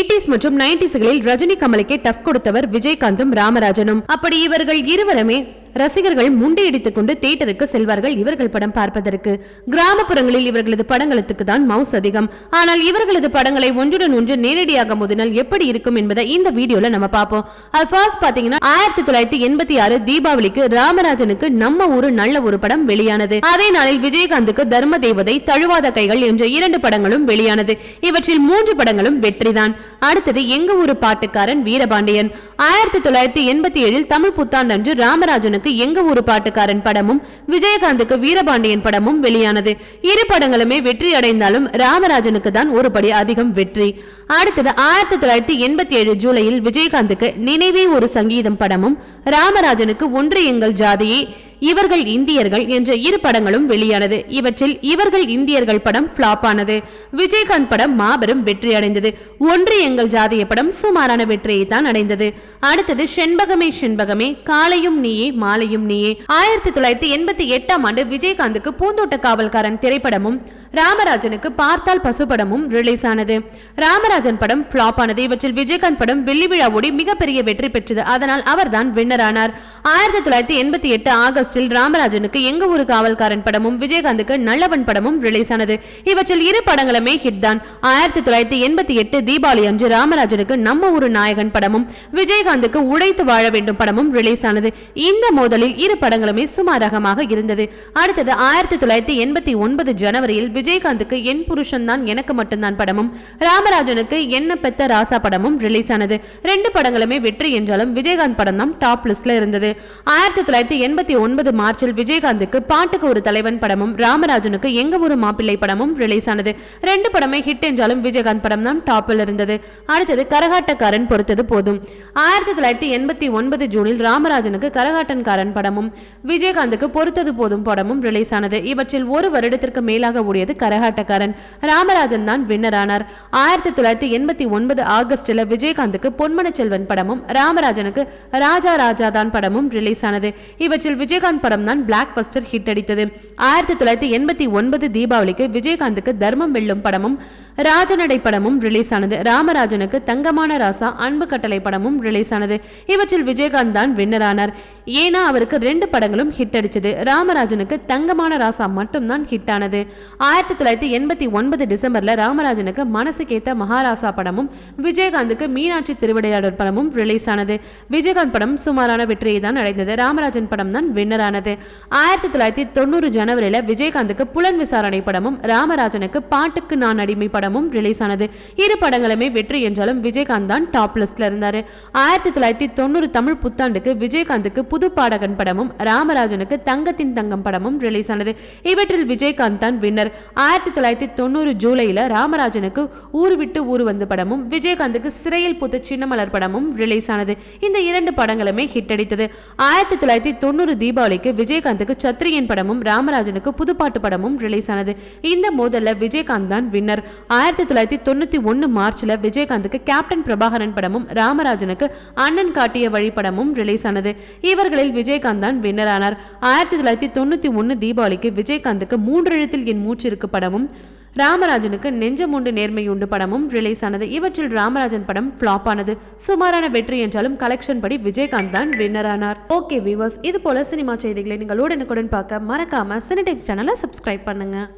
Eighties மற்றும் நைன்டிஸ்களில் Rajini கமலுக்கே tough கொடுத்தவர் விஜயகாந்தும் ராமராஜனும். அப்படி இவர்கள் இருவருமே ரசிகர்கள் முண்டையடித்துக் கொண்டு தியேட்டருக்கு செல்வார்கள் இவர்கள் படம் பார்ப்பதற்கு. கிராமப்புறங்களில் இவர்களது படங்களுக்கு தான் மவுஸ் அதிகம். ஆனால் இவர்களது படங்களை ஒன்றுடன் ஒன்று நேரடியாக மோதினால் எப்படி இருக்கும் என்பதை இந்த வீடியோல நம்ம பார்ப்போம். அது ஃபர்ஸ்ட் பாத்தீங்கன்னா ஆயிரத்தி தொள்ளாயிரத்தி எண்பத்தி ஆறு தீபாவளிக்கு ராமராஜனுக்கு நம்ம ஒரு நல்ல ஒரு படம் வெளியானது. அதே நாளில் விஜயகாந்துக்கு தர்ம தேவதை தழுவாத கைகள் என்ற இரண்டு படங்களும் வெளியானது. இவற்றில் மூன்று படங்களும் வெற்றிதான். அடுத்தது எங்க ஊரு பாட்டுக்காரன் வீரபாண்டியன். ஆயிரத்தி தொள்ளாயிரத்தி எண்பத்தி ஏழில் தமிழ் புத்தாண்டன்று ராமராஜனுக்கு எங்க ஊரு பாட்டுக்காரன் படமும் விஜயகாந்துக்கு வீரபாண்டியன் படமும் வெளியானது. இரு படங்களுமே வெற்றி அடைந்தாலும் ராமராஜனுக்கு தான் ஒரு படி அதிகம் வெற்றி. அடுத்தது ஆயிரத்தி தொள்ளாயிரத்தி எண்பத்தி ஏழு ஜூலையில் விஜயகாந்துக்கு நினைவே ஒரு சங்கீதம் படமும் ராமராஜனுக்கு ஒன்று எங்கள் ஜாதியை இவர்கள் இந்தியர்கள் என்ற இரு படங்களும் வெளியானது. இவற்றில் இவர்கள் இந்தியர்கள் படம் ஃபிளாப் ஆனது. விஜயகாந்த் படம் மாபெரும் வெற்றி அடைந்தது. ஒன்று எங்கள் ஜாதிய படம் சுமாரான வெற்றியை தான் அடைந்தது. அடுத்தது செண்பகமே செண்பகமே காலையும் நீயே மாலையும் நீயே. ஆயிரத்தி தொள்ளாயிரத்தி எண்பத்தி எட்டாம் ஆண்டு விஜயகாந்துக்கு பூந்தோட்ட காவல்காரன் திரைப்படமும் ராமராஜனுக்கு பார்த்தால் பசு படமும் ரிலீஸ் ஆனது. ராமராஜன் படம் ஃபிளாப் ஆனது. இவற்றில் விஜயகாந்த் படம் வெள்ளி விழா ஓடி மிகப்பெரிய வெற்றி பெற்றது. அதனால் அவர்தான் வின்னர் ஆனார். ஆயிரத்தி தொள்ளாயிரத்தி எண்பத்தி எட்டு ஆகஸ்ட் ஆகஸ்டில் ராமராஜனுக்கு எங்க ஒரு காவல்காரன் படமும் விஜயகாந்துக்கு நல்லவன் படமும் ரிலீஸ் ஆனது. இவற்றில் இரு படங்களுமே ஹிட் தான். ஆயிரத்தி தொள்ளாயிரத்தி எண்பத்தி எட்டு தீபாவளி அன்று ராமராஜனுக்கு நம்ம ஒரு நாயகன் படமும் விஜயகாந்துக்கு உழைத்து வாழ வேண்டும் படமும் ரிலீஸ் ஆனது. இந்த மோதலில் இரு படங்களுமே சுமாரகமாக இருந்தது. அடுத்தது ஆயிரத்தி தொள்ளாயிரத்தி எண்பத்தி ஒன்பது ஜனவரியில் விஜயகாந்துக்கு என் புருஷன் தான் எனக்கு மட்டும்தான் படமும் ராமராஜனுக்கு என்ன பெத்த ராசா படமும் ரிலீஸ் ஆனது. ரெண்டு படங்களுமே வெற்றி என்றாலும் விஜயகாந்த் படம் தான் டாப் லிஸ்ட்ல இருந்தது. ஆயிரத்தி தொள்ளாயிரத்தி எண்பத்தி ஒன்பது மார்ச்சில் விஜயகாந்துக்கு பாட்டுக்கு ஒரு தலைவன் படமும் ராமராஜனுக்கு எங்க ஒரு மாப்பிள்ளை படமும் ரிலீஸ் ஆனது. ரெண்டு படமே ஹிட் என்றாலும் விஜயகாந்த் படம் தான் டாப்பில் இருந்தது. அடுத்தது கரகாட்டக்காரன் பொறுத்தது போதும். ஆயிரத்தி தொள்ளாயிரத்தி எண்பத்தி ஒன்பது ஜூனில் ராமராஜனுக்கு கரகாட்டன்காரன் படமும் விஜயகாந்துக்கு பொறுத்தது போதும் படமும் ரிலீஸ் ஆனது. இவற்றில் ஒரு வருடத்திற்கு மேலாக ஓடியது கரகாட்டக்காரன். ராமராஜன் தான் வின்னர் ஆனார். ஆயிரத்தி தொள்ளாயிரத்தி எண்பத்தி ஒன்பது ஆகஸ்டில் விஜயகாந்துக்கு பொன்மன செல்வன் படமும் ராமராஜனுக்கு ராஜா ராஜா தான் படமும் ரிலீஸ் ஆனது. இவற்றில் விஜயகாந்த் விஜயகாந்த் படம் தான் பிளாக் பஸ்டர் ஹிட் அடித்தது. ஆயிரத்தி தொள்ளாயிரத்தி எண்பத்தி ஒன்பது தீபாவளிக்கு விஜயகாந்துக்கு தர்மம் வெல்லும் படமும் ராஜநடை படமும் ரிலீஸ் ஆனது. ராமராஜனுக்கு தங்கமான ராசா அன்பு கட்டளை படமும் ரிலீஸ் ஆனது. இவற்றில் விஜயகாந்த் தான் வின்னர் ஆனார். ஏன்னா அவருக்கு ரெண்டு படங்களும் ஹிட் அடிச்சது. ராமராஜனுக்கு தங்கமான ராசா மட்டும்தான் ஹிட் ஆனது. ஆயிரத்தி தொள்ளாயிரத்தி எண்பத்தி ஒன்பது டிசம்பர்ல ராமராஜனுக்கு மனசுக்கேத்த மகாராசா படமும் விஜயகாந்துக்கு மீனாட்சி திருவிடையாடல் படமும் ரிலீஸ் ஆனது. விஜயகாந்த் படம் சுமாரான வெற்றியை தான் அடைந்தது. ராமராஜன் படம் தான் வின்னர் ஆனது. ஆயிரத்தி தொள்ளாயிரத்தி தொண்ணூறு ஜனவரியில விஜயகாந்துக்கு புலன் விசாரணை படமும் ராமராஜனுக்கு பாட்டுக்கு நான் அடிமை படமும் ரிலீஸ் ஆனது. இரு படங்களுமே வெற்றி என்றாலும் விஜயகாந்த் தான் டாப் லிஸ்ட்ல இருந்தாரு. ஆயிரத்தி தொள்ளாயிரத்தி தொண்ணூறு தமிழ் புத்தாண்டுக்கு விஜயகாந்துக்கு புது பாடகன் படமும் ராமராஜனுக்கு தங்கத்தின் தங்கம் படமும் ரிலீஸ் ஆனது. இவற்றில் விஜயகாந்த் தான் வின்னர் ஆயிரத்தி தொள்ளாயிரத்தி தொண்ணூறு ஜூலைல ராமராஜனுக்கு ஊர் விட்டு ஊர் வந்து படமும் விஜயகாந்துக்கு சிறையில் பூத்த சின்னமலர் படமும் ரிலீஸ் ஆனது. இந்த இரண்டு படங்களுமே ஹிட் அடித்தது. ஆயிரத்தி தொள்ளாயிரத்தி தொண்ணூறு தீபாவளிக்கு விஜயகாந்துக்கு சத்ரியன் படமும் ராமராஜனுக்கு புதுப்பாட்டு படமும் ரிலீஸ் ஆனது. இந்த மோதல்ல விஜயகாந்த் தான் வின்னர் ஆயிரத்தி தொள்ளாயிரத்தி தொண்ணூத்தி ஒன்னு மார்ச்ல விஜயகாந்துக்கு கேப்டன் பிரபாகரன் படமும் ராமராஜனுக்கு அண்ணன் காட்டிய வழி படமும் ரிலீஸ் ஆனது. இவர்களில் விஜயகாந்த் தான் வின்னர் ஆனார். ஆயிரத்தி தொள்ளாயிரத்தி தொண்ணூத்தி ஒன்னு தீபாவளிக்கு விஜயகாந்துக்கு மூன்று எழுத்தில் என் மூச்சு படமும் ராமராஜனுக்கு நெஞ்சமுண்டு நேர்மையுண்டு படமும் ரிலீஸ் ஆனது. இவற்றில் ராமராஜன் படம் ஃப்ளாப் ஆனது. சுமாரான வெற்றி என்றாலும் கலெக்ஷன் படி விஜயகாந்த் தான் வின்னர் ஆனார். ஓகே வியூவர்ஸ் இது போல சினிமா செய்திகளை நீங்கள் உடனுக்குடன் பார்க்க மறக்காம சினி டைம்ஸ் சேனலை சப்ஸ்கிரைப் பண்ணுங்க.